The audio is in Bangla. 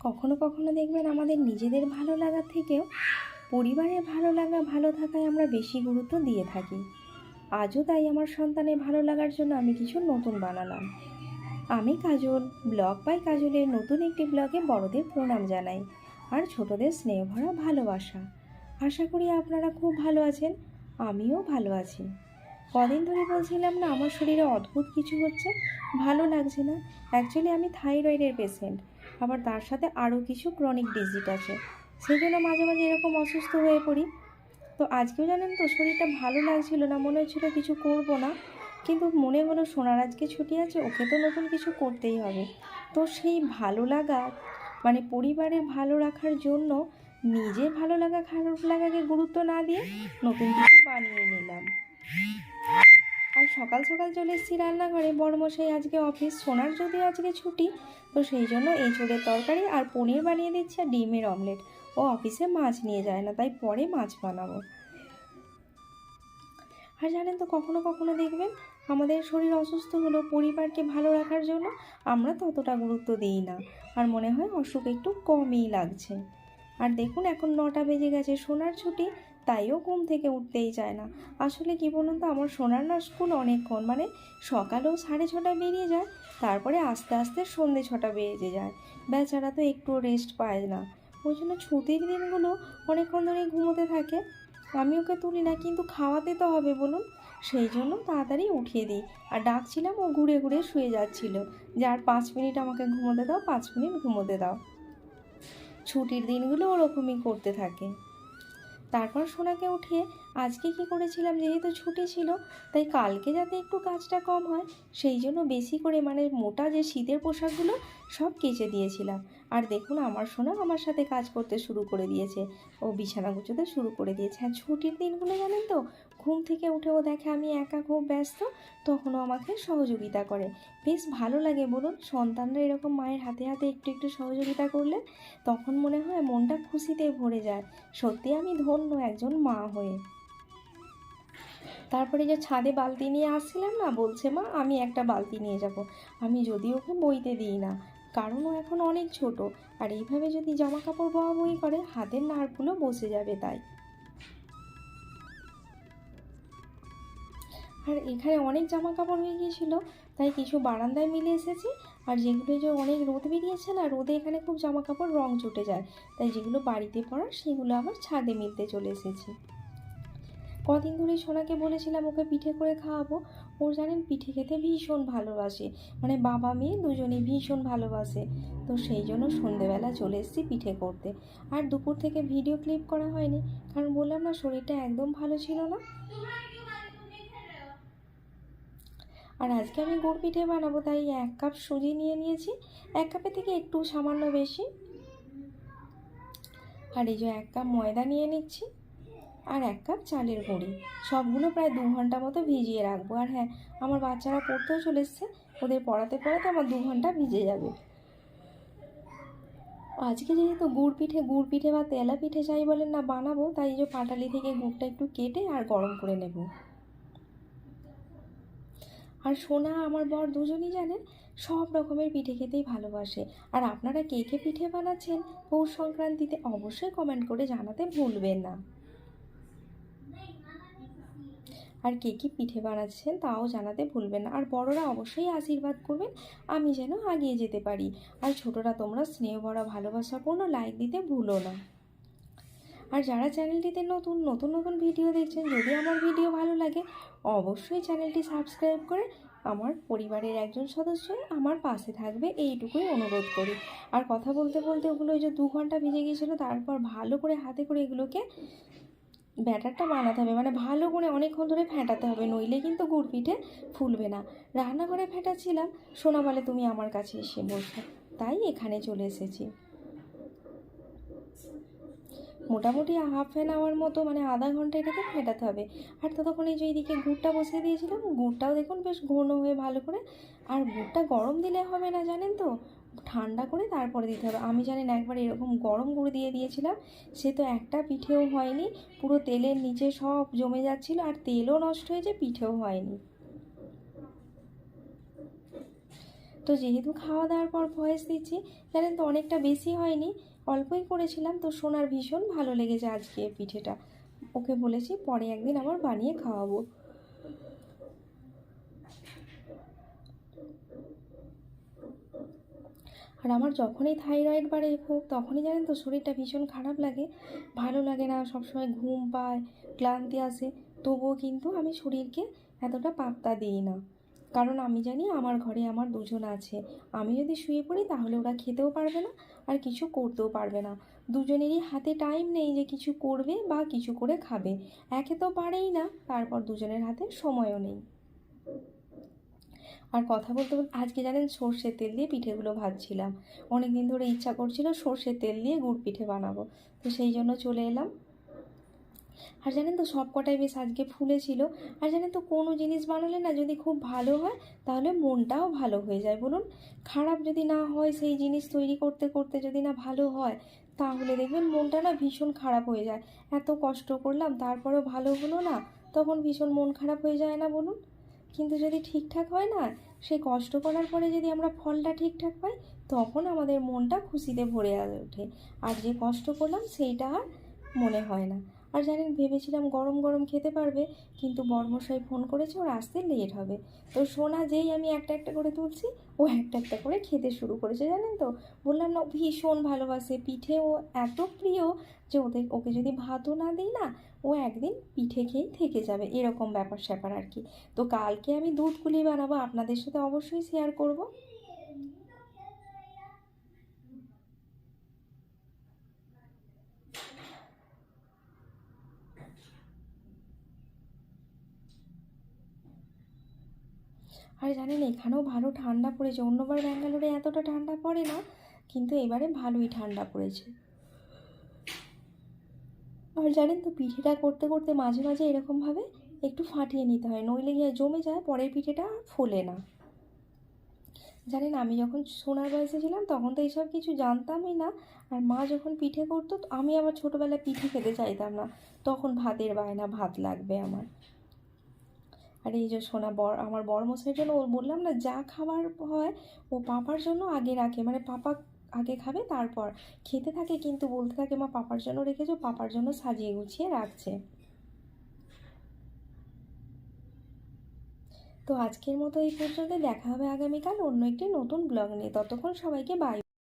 কখনো কখনো দেখবেন আমাদের নিজেদের ভালো লাগার থেকেও পরিবারের ভালো লাগা ভালো থাকায় আমরা বেশি গুরুত্ব দিয়ে থাকি। আজও তাই আমার সন্তানের ভালো লাগার জন্য আমি কিছু নতুন বানালাম। আমি কাজল, ব্লগ বাই কাজলের নতুন একটি ব্লগে বড়দের প্রণাম জানাই আর ছোটদের স্নেহ ভরা ভালোবাসা। আশা করি আপনারা খুব ভালো আছেন, আমিও ভালো আছি। কদিন ধরে বলছিলাম না, আমার শরীরে অদ্ভুত কিছু হচ্ছে, ভালো লাগছে না। অ্যাকচুয়ালি আমি থাইরয়েডের পেশেন্ট আবার তার সাথে আরও কিছু ক্রনিক ডিজিট আছে। সেই জন্য মাঝে মাঝে এরকম অসুস্থ হয়ে পড়ি। তো আজকেও জানেন তো, শরীরটা ভালো লাগছিল না, মনে হচ্ছিল কিছু করব না। কিন্তু মনে হলো, সোনার আজকে ছুটি আছে, ওকে তো নতুন কিছু করতেই হবে। তো সেই ভালো লাগা মানে পরিবারের ভালো রাখার জন্য নিজে ভালো লাগা, খারাপ লাগাকে গুরুত্ব না দিয়ে নতুন কিছু বানিয়ে নিলাম। আর সকাল সকাল চলে এসেছি রান্নাঘরে। বড়মশাই আজকে অফিস, সোনার যদি আজকে ছুটি, তো সেই জন্য এঁচড়ের তরকারি আর পনির বানিয়ে দিচ্ছি আর ডিমের অমলেট। ও অফিসে মাছ নিয়ে যায় না, তাই পরে মাছ বানাবো। আর জানেন তো, কখনো কখনো দেখবেন, আমাদের শরীর অসুস্থ হলো পরিবারকে ভালো রাখার জন্য আমরা ততটা গুরুত্ব দিই না। আর মনে হয় অসুখ একটু কমই লাগছে। আর দেখুন, এখন নটা বেজে গেছে, সোনার ছুটি। তাইও ঘুম থেকে উঠতেই চায় না। আসলে কি বলুন তো, আমার সোনার না স্কুল অনেকক্ষণ মানে সকালেও সাড়ে ছটা বেরিয়ে যায়, তারপরে আস্তে আস্তে সন্ধে ছটা বেজে যায়। বেচারা তো একটুও রেস্ট পায় না। ওই জন্য ছুটির দিনগুলো অনেকক্ষণ ধরেই ঘুমোতে থাকে। আমি ওকে তুলি না, কিন্তু খাওয়াতে তো হবে বলুন। সেই জন্য তাড়াতাড়ি উঠিয়ে দিই। আর ডাকছিলাম, ও ঘুরে ঘুরে শুয়ে যাচ্ছিল। যে আর পাঁচ মিনিট আমাকে ঘুমোতে দাও, পাঁচ মিনিট ঘুমোতে দাও। ছুটির দিনগুলো ওরকমই করতে থাকে। তারপর সোনাকে উঠিয়ে, আজকে কি করেছিলাম যেহেতু ছুটি ছিল, তাই কালকে যাতে একটু কাজটা কম হয়, সেই জন্য বেশি করে মানে মোটা যে শীতের পোশাকগুলো, সব কেচে দিয়েছিলাম। আর দেখুন, আমার সোনা আমার সাথে কাজ করতে শুরু করে দিয়েছে। ও বিছানা গুছোতে শুরু করে দিয়েছে। হ্যাঁ ছুটির দিনগুলো জানেন তো ঘুম থেকে উঠেও দেখে আমি একা খুব ব্যস্ত, তখনও আমাকে সহযোগিতা করে। বেশ ভালো লাগে বলুন, সন্তানরা এরকম মায়ের হাতে হাতে একটু একটু সহযোগিতা করলে তখন মনে হয় মনটা খুশিতে ভরে যায়। সত্যি আমি ধন্য একজন মা হয়ে। তারপরে যে ছাদে বালতি নিয়ে আসছিলাম না, বলছে, মা, আমি একটা বালতি নিয়ে যাব। আমি যদি ওকে বইতে দিই না, কারণ ও এখন অনেক ছোট। আর এইভাবে যদি জামা কাপড় বওয়া বই করে, হাতের নাড়গুলো বসে যাবে তাই। আর এখানে অনেক জামা কাপড় হয়ে গিয়েছিল, তাই কিছু বারান্দায় মিলে এসেছি। আর যেগুলো যে অনেক রোদ বেরিয়েছে না, রোদে এখানে খুব জামা কাপড় রং চটে যায়। তাই যেগুলো বাড়িতে পরার সেগুলো আবার ছাদে মিলতে চলে এসেছি। কদিন ধরেই সোনাকে বলেছিলাম ওকে পিঠে করে খাওয়াবো। ওর জানেন, পিঠে খেতে ভীষণ ভালোবাসে। মানে বাবা মেয়ে দুজনেই ভীষণ ভালোবাসে। তো সেই জন্য সন্ধেবেলা চলে এসেছি পিঠে করতে। আর দুপুর থেকে ভিডিও ক্লিপ করা হয়নি। কারণ বললাম না, শরীরটা একদম ভালো ছিল না। আর আজকে আমি গুড় পিঠে বানাবো, তাই এক কাপ সুজি নিয়ে নিয়েছি। এক কাপের থেকে একটু সামান্য বেশি। আর এই যে এক কাপ ময়দা নিয়ে নিচ্ছি। আর এক কাপ চালের গুঁড়ি। সবগুলো প্রায় দু ঘণ্টা মতো ভিজিয়ে রাখব। আর হ্যাঁ আমার বাচ্চারা পড়তেও চলে এসছে। ওদের পড়াতে পড়াতে আমার দু ঘণ্টা ভিজে যাবে। আজকে যেহেতু গুড় পিঠে গুড় পিঠে বা তেলা পিঠে চাই বলেন না, বানাবো, তাই এই যে পাটালি থেকে গুড়টা একটু কেটে আর গরম করে নেব। আর সোনা, আমার বর দুজনই জানেন সব রকমের পিঠে খেতেই ভালোবাসে। আর আপনারা কে কে পিঠে বানাচ্ছেন, পৌষ সংক্রান্তিতে অবশ্যই কমেন্ট করে জানাতে ভুলবেন না। আর কে কী পিঠে বানাচ্ছেন তাও জানাতে ভুলবেন না। আর বড়রা অবশ্যই আশীর্বাদ করবেন, আমি যেন আগিয়ে যেতে পারি। আর ছোটরা তোমরা স্নেহ ভরা ভালোবাসাপূর্ণ লাইক দিতে ভুলো না। আর যারা চ্যানেলটিতে নতুন নতুন নতুন ভিডিও দেখছেন, যদি আমার ভিডিও ভালো লাগে, অবশ্যই চ্যানেলটি সাবস্ক্রাইব করে আমার পরিবারের একজন সদস্য আমার পাশে থাকবে, এইটুকুই অনুরোধ করি। আর কথা বলতে বলতে ওগুলো ওই যে দু ঘণ্টা ভিজে গিয়েছিল, তারপর ভালো করে হাতে করে এগুলোকে ব্যাটারটা বানাতে হবে। মানে ভালো করে অনেকক্ষণ ধরে ফেটাতে হবে, নইলে কিন্তু গুড় পিঠে ফুলবে না। রান্নাঘরে ফেটাচ্ছিলাম সোনা বলে তুমি আমার কাছে এসে বসো তাই এখানে চলে এসেছি। মোটামুটি হাফ অ্যান আওয়ার মতো মানে আধা ঘণ্টা এটাকে ফেটাতে হবে। আর ততক্ষণ এই যে এইদিকে গুড়টা বসিয়ে দিয়েছিলাম, গুড়টাও দেখুন বেশ ঘন হয়ে ভালো করে। আর গুড়টা গরম দিলে হবে না, জানেন তো? ঠান্ডা করে তারপরে দিতে হবে। আমি জানেন একবার এরকম গরম গুঁড়ো দিয়ে দিয়েছিলাম, সে তো একটা পিঠেও হয়নি, পুরো তেলের নিচে সব জমে যাচ্ছিল, আর তেলও নষ্ট হয়েছে পিঠেও হয়নি। তো যেহেতু খাওয়া দাওয়ার পর ভয়েস দিচ্ছি, জানেন তো অনেকটা বেশি হয়নি অল্পই করেছিলাম, তো সোনার ভীষণ ভালো লেগেছে আজকে পিঠেটা। ওকে বলেছি, পরে একদিন আবার বানিয়ে খাওয়াবো। আর আমার যখনই থাইরয়েড বাড়ে খুব, তখনই জানেন তো শরীরটা ভীষণ খারাপ লাগে। ভালো লাগে না, সবসময় ঘুম পায়, ক্লান্তি আসে, তবুও কিন্তু আমি শরীরকে এতটা পাত্তা দিই না। কারণ আমি জানি আমার ঘরে আমার দুজন আছে। আমি যদি শুয়ে পড়ি তাহলে ওরা খেতেও পারবে না আর কিছু করতেও পারবে না। দুজনেরই হাতে টাইম নেই যে কিছু করবে বা কিছু করে খাবে। একে তো পারেই না, তারপর দুজনের হাতে সময়ও নেই। আর কথা বলতে বলতে, আজকে জানেন সর্ষের তেল দিয়ে পিঠেগুলো ভাজছিলাম। অনেক দিন ধরে ইচ্ছা করছিল সর্ষের তেল দিয়ে গুড় পিঠে বানাবো। তো সেই জন্য চলে এলাম। আর জানেন তো সব কটাই বেশ আজকে ফুলেছিল আর জানেন তো কোনো জিনিস বানালে না যদি খুব ভালো হয়, তাহলে মনটাও ভালো হয়ে যায়। বলুন, খারাপ যদি না হয় সেই জিনিস তৈরি করতে করতে যদি না ভালো হয়, তাহলে দেখবেন মনটা না ভীষণ খারাপ হয়ে যায়। এত কষ্ট করলাম, তারপরেও ভালো হলো না, তখন ভীষণ মন খারাপ হয়ে যায় না বলুন? কিন্তু যদি ঠিকঠাক হয় না, সেই কষ্ট করার পরে যদি আমরা ফলটা ঠিকঠাক পাই, তখন আমাদের মনটা খুশিতে ভরে ওঠে। আর যে কষ্ট করলাম, সেইটা আর মনে হয় না। আর জানেন, ভেবেছিলাম গরম গরম খেতে পারবে, কিন্তু বর্মশাই ফোন করেছে, ওর আসতে লেট হবে। তো সোনা যেই আমি একটা একটা করে তুলছি, ও একটা একটা করে খেতে শুরু করেছে, জানেন তো? বললাম না ভীষণ ভালোবাসে পিঠে ও এত প্রিয় যে ওদের, ওকে যদি ভাতও না দিই না, ও একদিন পিঠে খেয়েই থেকে যাবে। এরকম ব্যাপার স্যাপার আর কি। তো কালকে আমি দুধ কুলি বানাবো, আপনাদের সাথে অবশ্যই শেয়ার করব। আর জানেন এখানেও ভালো ঠান্ডা পড়েছে। অন্যবার ব্যাঙ্গালোরে এতটা ঠান্ডা পড়ে না, কিন্তু এবারে ভালোই ঠান্ডা পড়েছে। আর জানেন তো, পিঠেটা করতে করতে মাঝে মাঝে এরকমভাবে একটু ফাটিয়ে নিতে হয়, নইলে গিয়ে জমে যায়, পরের পিঠেটা ফোলে না। জানেন, আমি যখন সোনার বয়সে ছিলাম, তখন তো এইসব কিছু জানতামই না। আর মা যখন পিঠে করতো আমি আবার ছোটোবেলায় পিঠে খেতে চাইতাম না। তখন ভাতের বায়না, ভাত লাগবে আমার। আর এই যে সোনা বর, আমার বরমশাইয়ের জন্য ও বললাম না, যা খাবার হয় ও পাপার জন্য আগে রাখে মানে পাপা আগে খাবে তারপর। খেতে থাকে কিন্তু বলতে থাকে, মা, পাপার জন্য রেখেছো, পাপার জন্য সাজিয়ে গুছিয়ে রাখছে। তো আজকের মতো এই পর্যন্ত দেখা হবে আগামীকাল অন্য একটি নতুন ব্লগ নিয়ে। ততক্ষণ সবাইকে বাই